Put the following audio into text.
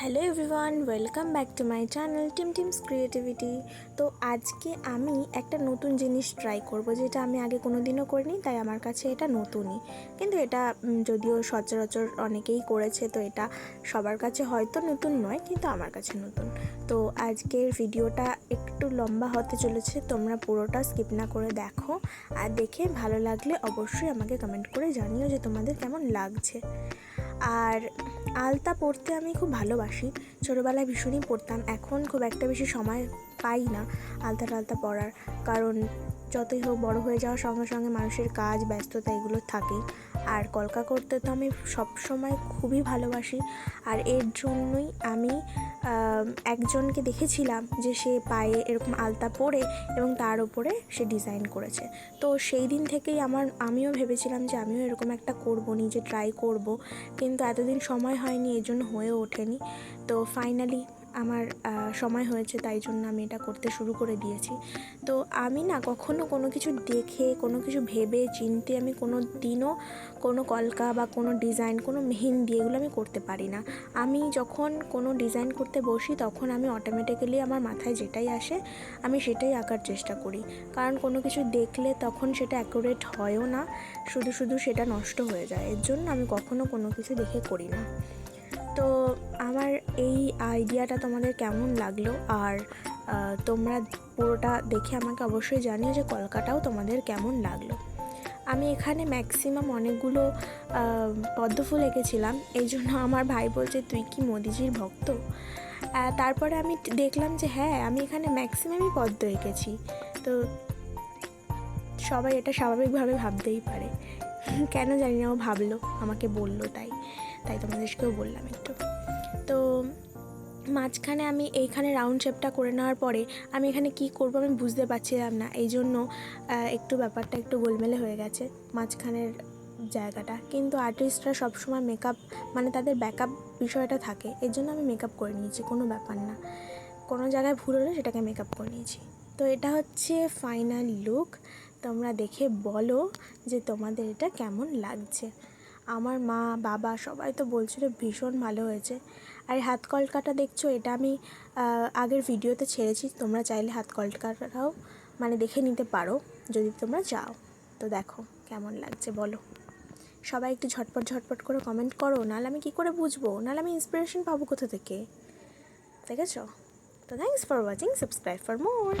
Hello everyone welcome back to my channel team teams creativity তো আজকে আমি একটা নতুন জিনিস ট্রাই করব, যেটা আমি আগে কোনো দিনও করিনি, তাই আমার কাছে এটা নতুনই। কিন্তু এটা যদিও সচরাচর অনেকেই করেছে, তো এটা সবার কাছে হয়তো নতুন নয়, কিন্তু আমার কাছে নতুন। তো আজকের ভিডিওটা একটু লম্বা হতে চলেছে, তোমরা পুরোটা স্কিপ না করে দেখো। আর দেখে ভালো লাগলে অবশ্যই আমাকে কমেন্ট করে জানিও যে তোমাদের কেমন লাগছে। আর আলতা পড়তে আমি খুব ভালোবাসি। ছোটোবেলায় ভীষণই পড়তাম এখন খুব একটা বেশি সময় পাই না আলতা টালতা পড়ার কারণ যতই হোক বড় হয়ে যাওয়ার সঙ্গে সঙ্গে মানুষের কাজ ব্যস্ততা এগুলো থাকেই। আর কলকা করতে তো আমি সবসময় খুবই ভালোবাসি। আর এর জন্যই আমি আম, একজনকে দেখেছিলাম যে সে পায়ে এরকম আলতা পরে এবং তার উপরে সে ডিজাইন করেছে। তো সেই দিন থেকেই আমার, আমিও ভেবেছিলাম যে আমিও এরকম একটা করব, নিজে ট্রাই করব। কিন্তু এতদিন সময় হয়নি, এজন্য জন্য হয়ে ওঠেনি। তো ফাইনালি আমার সময় হয়েছে তাই জন্য আমি এটা করতে শুরু করে দিয়েছি। তো আমি না কখনো কোনো কিছু দেখে, কোনো কিছু ভেবে, চিনতে আমি কোনো দিনও কোনো কলকা বা কোনো ডিজাইন, কোনো মেহেন্দি এগুলো আমি করতে পারি না। আমি যখন কোনো ডিজাইন করতে বসি তখন আমি অটোমেটিক্যালি আমার মাথায় যেটাই আসে আমি সেটাই আঁকার চেষ্টা করি। কারণ কোনো কিছু দেখলে তখন সেটা অ্যাকুরেট হয়ও না, শুধু শুধু সেটা নষ্ট হয়ে যায়। এর জন্য আমি কখনো কোনো কিছু দেখে করি না। তো আমার এই আইডিয়াটা তোমাদের কেমন লাগল? আর তোমরা পুরোটা দেখে আমাকে অবশ্যই জানিও যে কলকাতাও তোমাদের কেমন লাগল। আমি এখানে ম্যাক্সিমাম অনেকগুলো আহ, পদ্ম ফুল এঁকেছিলাম। এই জন্য আমার ভাই বলছে তুই কি মোদিজির ভক্ত? তারপরে আমি দেখলাম যে হ্যাঁ আমি এখানে ম্যাক্সিমামই পদ্ম এঁকেছি। তো সবাই এটা স্বাভাবিকভাবে ভাবতেই পারে। কেন জানি না ও ভাবলো আমাকে বলল তাই। তাই তোমাদেরকেও বললাম একটু। তো মাঝখানে আমি এইখানে রাউন্ড শেপটা করে নেওয়ার পরে আমি এখানে কি করব আমি বুঝতে পারছিলাম না। এই জন্য একটু ব্যাপারটা একটু গোলমেলে হয়ে গেছে মাঝখানের জায়গাটা। কিন্তু আর্টিস্টরা সবসময় মেকআপ মানে তাদের ব্যাকআপ বিষয়টা থাকে। এর জন্য আমি মেকআপ করে নিয়েছি, কোনো ব্যাপার না। কোনো জায়গায় ভুল হলে সেটাকে মেকআপ করে নিয়েছি। তো এটা হচ্ছে ফাইনাল লুক তোমরা দেখে বলো যে তোমাদের এটা কেমন লাগছে। আমার মা, বাবা সবাই তো বলছিল ভীষণ ভালো হয়েছে। আর হাত কলকাটা দেখছ, এটা আমি আগের ভিডিওতে ছেড়েছি, তোমরা চাইলে হাত কলকাটাও মানে দেখে নিতে পারো, যদি তোমরা যাও তো দেখো কেমন লাগছে, বলো। সবাই একটু ঝটপট ঝটপট করে কমেন্ট করো, নাহলে আমি কী করে বুঝব? নাহলে আমি ইন্সপিরেশন পাবো কোথা থেকে? দেখেছ? তো thanks for watching subscribe for more